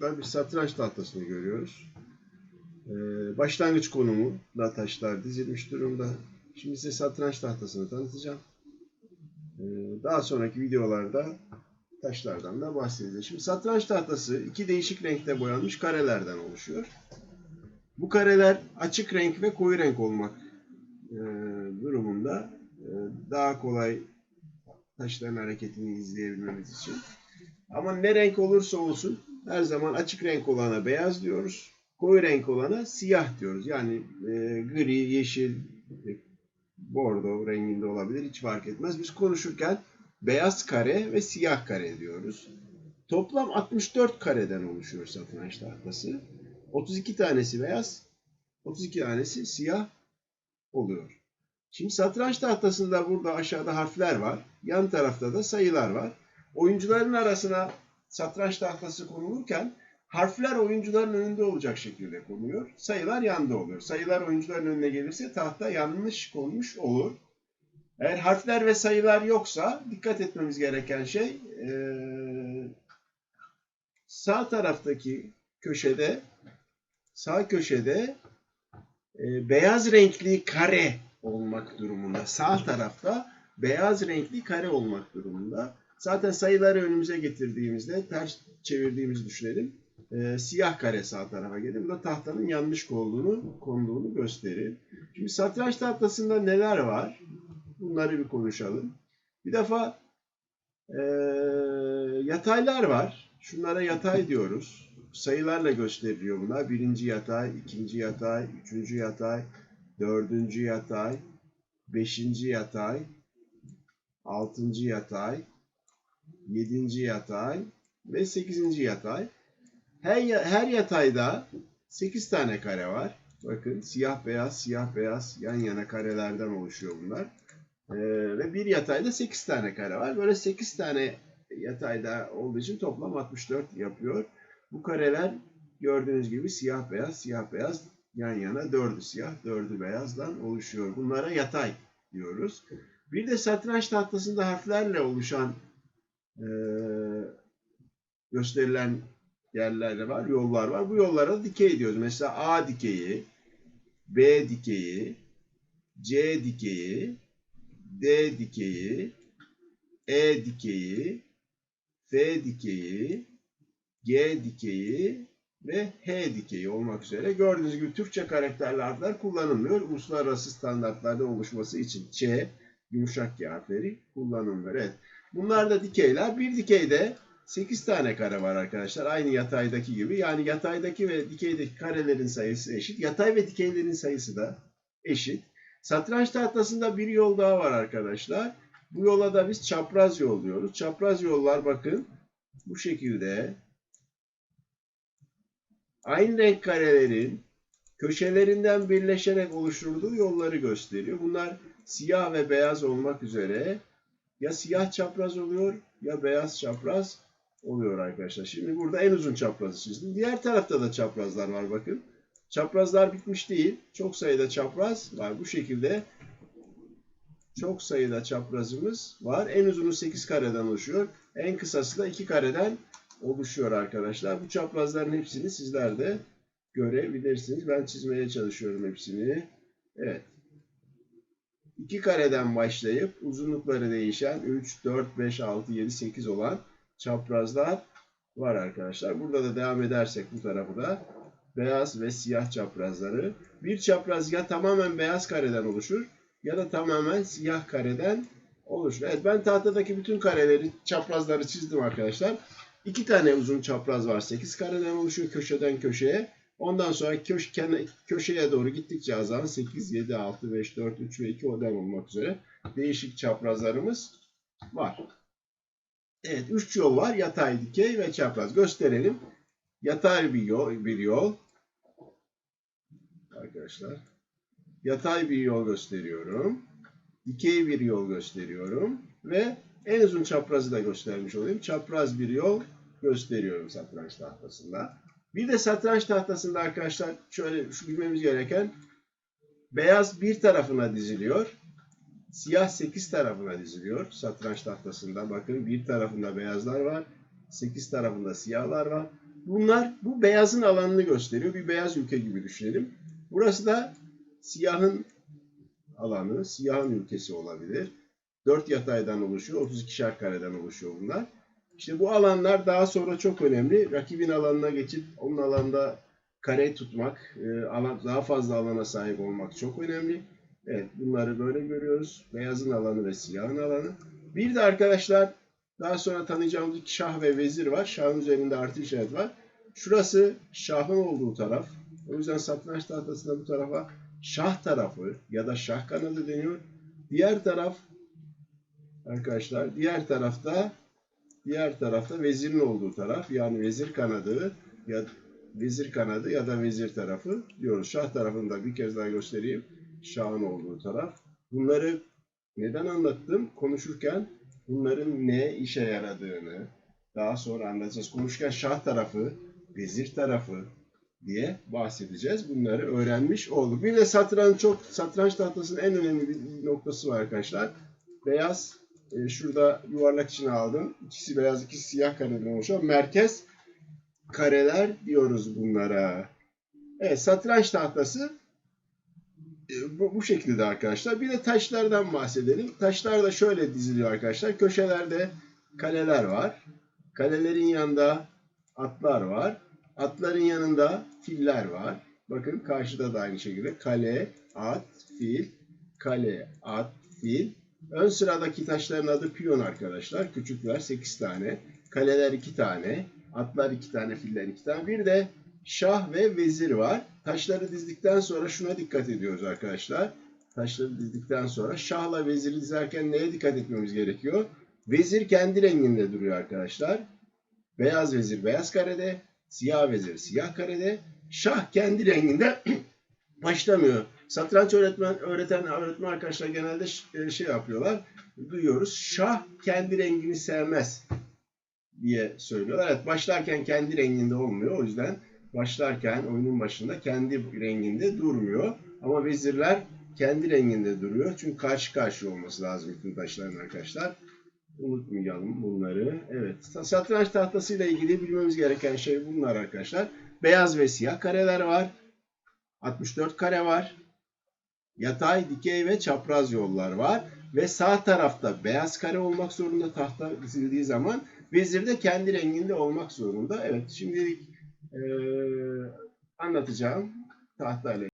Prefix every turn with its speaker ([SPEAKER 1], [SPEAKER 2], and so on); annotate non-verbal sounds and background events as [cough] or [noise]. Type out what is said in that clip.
[SPEAKER 1] çocuklar bir satranç tahtasını görüyoruz. Ee, başlangıç konumu da taşlar dizilmiş durumda. Şimdi size satranç tahtasını tanıtacağım. Ee, daha sonraki videolarda taşlardan da bahsedeceğiz. Şimdi satranç tahtası iki değişik renkte boyanmış karelerden oluşuyor. Bu kareler açık renk ve koyu renk olmak e, durumunda e, daha kolay taşların hareketini izleyebilmemiz için. Ama ne renk olursa olsun her zaman açık renk olana beyaz diyoruz. Koyu renk olana siyah diyoruz. Yani e, gri, yeşil, e, bordo renginde olabilir hiç fark etmez. Biz konuşurken beyaz kare ve siyah kare diyoruz. Toplam 64 kareden oluşuyor satranç tahtası. 32 tanesi beyaz, 32 tanesi siyah oluyor. Şimdi satranç tahtasında burada aşağıda harfler var. Yan tarafta da sayılar var. Oyuncuların arasına satranç tahtası konulurken harfler oyuncuların önünde olacak şekilde konuyor. Sayılar yanda oluyor. Sayılar oyuncuların önüne gelirse tahta yanlış konmuş olur. Eğer harfler ve sayılar yoksa dikkat etmemiz gereken şey ee, sağ taraftaki köşede sağ köşede e, beyaz renkli kare olmak durumunda. Sağ tarafta beyaz renkli kare olmak durumunda. Zaten sayıları önümüze getirdiğimizde ters çevirdiğimizi düşünelim. E, siyah kare sağ tarafa gelir. Bu da tahtanın yanlış olduğunu, konduğunu gösterir. Şimdi satranç tahtasında neler var? Bunları bir konuşalım. Bir defa e, yataylar var. Şunlara yatay diyoruz. Sayılarla gösteriliyor bunlar. Birinci yatay, ikinci yatay, üçüncü yatay, dördüncü yatay, beşinci yatay, altıncı yatay, yedinci yatay ve sekizinci yatay. Her, her yatayda sekiz tane kare var. Bakın siyah beyaz siyah beyaz yan yana karelerden oluşuyor bunlar. Ee, ve bir yatayda 8 tane kare var. Böyle 8 tane yatayda olduğu için toplam 64 yapıyor. Bu kareler gördüğünüz gibi siyah beyaz siyah beyaz yan yana dördü siyah dördü beyazdan oluşuyor. Bunlara yatay diyoruz. Bir de satranç tahtasında harflerle oluşan e, gösterilen yerler var, yollar var. Bu yollara dikey diyoruz. Mesela A dikeyi, B dikeyi, C dikeyi, D dikeyi, E dikeyi, F dikeyi, G dikeyi ve H dikeyi olmak üzere gördüğünüz gibi Türkçe karakterli harfler kullanılmıyor. Uluslararası standartlarda oluşması için Ç, yumuşak G harfleri kullanılmıyor. Evet. Bunlar da dikeyler. Bir dikeyde 8 tane kare var arkadaşlar. Aynı yataydaki gibi. Yani yataydaki ve dikeydeki karelerin sayısı eşit. Yatay ve dikeylerin sayısı da eşit. Satranç tahtasında bir yol daha var arkadaşlar. Bu yola da biz çapraz yol diyoruz. Çapraz yollar bakın bu şekilde aynı renk karelerin köşelerinden birleşerek oluşturduğu yolları gösteriyor. Bunlar siyah ve beyaz olmak üzere ya siyah çapraz oluyor ya beyaz çapraz oluyor arkadaşlar. Şimdi burada en uzun çaprazı çizdim. Diğer tarafta da çaprazlar var bakın. Çaprazlar bitmiş değil. Çok sayıda çapraz var. Bu şekilde çok sayıda çaprazımız var. En uzunu 8 kareden oluşuyor. En kısası da 2 kareden oluşuyor arkadaşlar. Bu çaprazların hepsini sizler de görebilirsiniz. Ben çizmeye çalışıyorum hepsini. Evet. 2 kareden başlayıp uzunlukları değişen 3, 4, 5, 6, 7, 8 olan çaprazlar var arkadaşlar. Burada da devam edersek bu tarafı da beyaz ve siyah çaprazları. Bir çapraz ya tamamen beyaz kareden oluşur ya da tamamen siyah kareden oluşur. Evet ben tahtadaki bütün kareleri, çaprazları çizdim arkadaşlar. İki tane uzun çapraz var. 8 kareden oluşuyor köşeden köşeye. Ondan sonra köş, köşeye doğru gittikçe azalan 8, 7, 6, 5, 4, 3 ve 2 odan olmak üzere değişik çaprazlarımız var. Evet 3 yol var. Yatay, dikey ve çapraz. Gösterelim. Yatay bir yol, bir yol. Arkadaşlar. Yatay bir yol gösteriyorum. Dikey bir yol gösteriyorum. Ve en uzun çaprazı da göstermiş olayım. Çapraz bir yol gösteriyorum satranç tahtasında. Bir de satranç tahtasında arkadaşlar şöyle şu bilmemiz gereken beyaz bir tarafına diziliyor. Siyah 8 tarafına diziliyor satranç tahtasında. Bakın bir tarafında beyazlar var. 8 tarafında siyahlar var. Bunlar bu beyazın alanını gösteriyor. Bir beyaz ülke gibi düşünelim. Burası da siyahın alanı, siyahın ülkesi olabilir. 4 yataydan oluşuyor, 32'şer kareden oluşuyor bunlar. İşte bu alanlar daha sonra çok önemli. Rakibin alanına geçip onun alanda kare tutmak, e, alan, daha fazla alana sahip olmak çok önemli. Evet, bunları böyle görüyoruz. Beyazın alanı ve siyahın alanı. Bir de arkadaşlar daha sonra tanıyacağımız iki şah ve vezir var. Şahın üzerinde artı işaret var. Şurası şahın olduğu taraf. O yüzden satranç tahtasında bu tarafa şah tarafı ya da şah kanadı deniyor. Diğer taraf arkadaşlar diğer tarafta diğer tarafta vezirin olduğu taraf yani vezir kanadı ya vezir kanadı ya da vezir tarafı diyoruz. Şah tarafını da bir kez daha göstereyim. Şahın olduğu taraf. Bunları neden anlattım? Konuşurken bunların ne işe yaradığını daha sonra anlatacağız. Konuşurken şah tarafı, vezir tarafı diye bahsedeceğiz. Bunları öğrenmiş olduk. Bir de satranç çok satranç tahtasının en önemli bir noktası var arkadaşlar. Beyaz e, şurada yuvarlak içine aldım. İkisi beyaz, ikisi siyah kareden oluşuyor. Merkez kareler diyoruz bunlara. Evet, satranç tahtası e, bu, bu şekilde arkadaşlar. Bir de taşlardan bahsedelim. Taşlar da şöyle diziliyor arkadaşlar. Köşelerde kaleler var. Kalelerin yanında atlar var. Atların yanında filler var. Bakın karşıda da aynı şekilde kale, at, fil, kale, at, fil. Ön sıradaki taşların adı piyon arkadaşlar. Küçükler 8 tane. Kaleler 2 tane. Atlar 2 tane, filler 2 tane. Bir de şah ve vezir var. Taşları dizdikten sonra şuna dikkat ediyoruz arkadaşlar. Taşları dizdikten sonra şahla veziri dizerken neye dikkat etmemiz gerekiyor? Vezir kendi renginde duruyor arkadaşlar. Beyaz vezir beyaz karede, siyah vezir siyah karede. Şah kendi renginde [clears throat] başlamıyor. Satranç öğretmen öğreten öğretmen arkadaşlar genelde ş- şey yapıyorlar. Duyuyoruz. Şah kendi rengini sevmez diye söylüyorlar. Evet başlarken kendi renginde olmuyor. O yüzden başlarken oyunun başında kendi renginde durmuyor. Ama vezirler kendi renginde duruyor. Çünkü karşı karşıya olması lazım bütün taşların arkadaşlar. Unutmayalım bunları. Evet. Satranç tahtasıyla ilgili bilmemiz gereken şey bunlar arkadaşlar. Beyaz ve siyah kareler var. 64 kare var. Yatay, dikey ve çapraz yollar var. Ve sağ tarafta beyaz kare olmak zorunda tahta dizildiği zaman. Vezir de kendi renginde olmak zorunda. Evet şimdilik eee, anlatacağım tahtayla